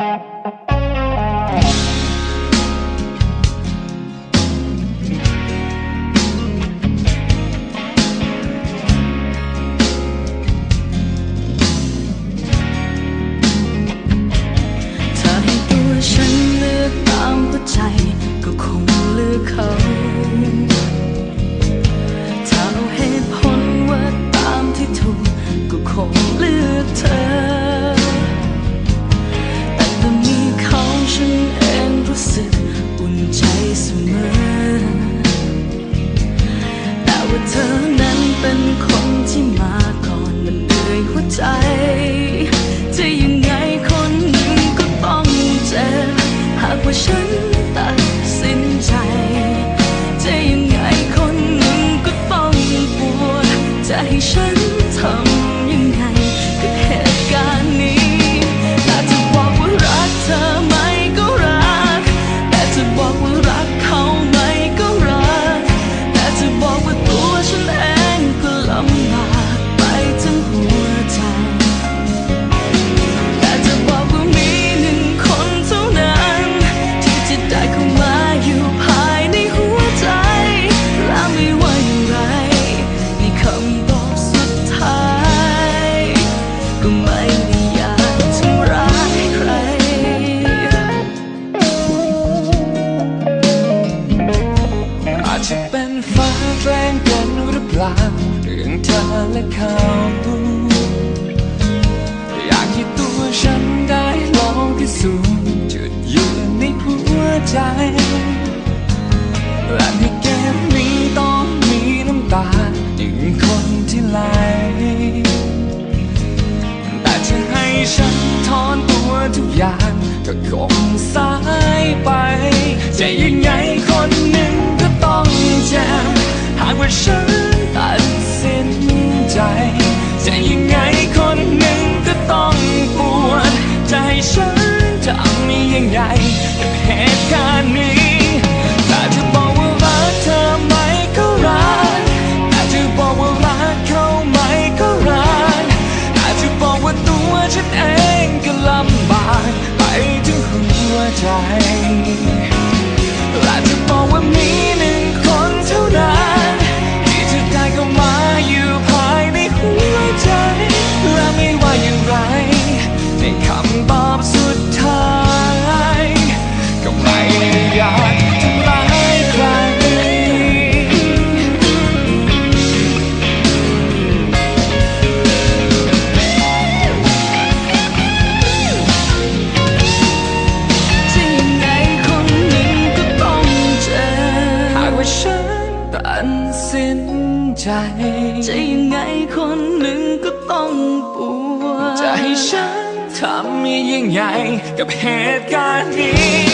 ฉันเลือกตามหัวใจก็คงเลือกเขา 같은 운차의 숨을 เรื่องเธอและเขาอยากให้ตัวฉันได้ลองพิสูจน์จุดยืนในหัวใจ และในเกมนี้ต้องมีน้ำตาหนึ่งคนที่ไหลแต่จะให้ฉันทอนตัวทุกอย่างก็คง 在 จะยังไงคนหนึ่งก็ต้องปวดจะให้ฉันทำยิ่งใหญ่กับเหตุการณ์นี้